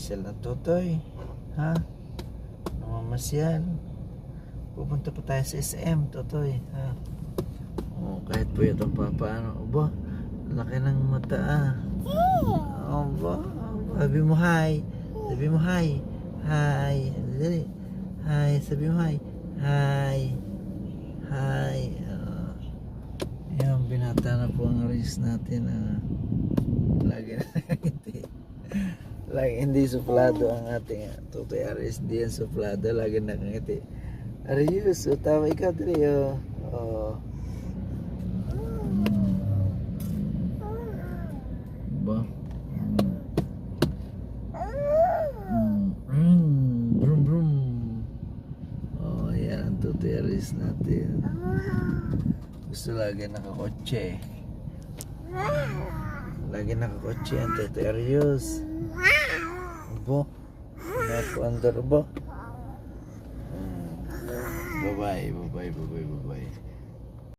Namamasyal na tutoy. Ha? Namamasyal. Pupunta pa tayo sa SM, tutoy. Ha? Oh, kahit po ito papa, ano, aba, laki ng mata ah. Aba, sabi mo hi. Sabi mo hi. Hi. Dali. Hi, sabi mo hi. Hi. Hi. Ah. Yan, binata na po ang race natin. Ah. Lagi. Lagi hindi suplado ang ating ah, tutoy Aris. Hindi yan suplado. Lagi nakangiti. Arius, o tama ikaw, Trio. Oh. Ba? Mm. Mm. Brum brum. Oh, yan ang tutorials natin. Gusto lagi nakakotse. Lagi nakakotse ang tutorials. Abo. Naku, under ba? Mm. Bye-bye, bye-bye, bye-bye, bye-bye.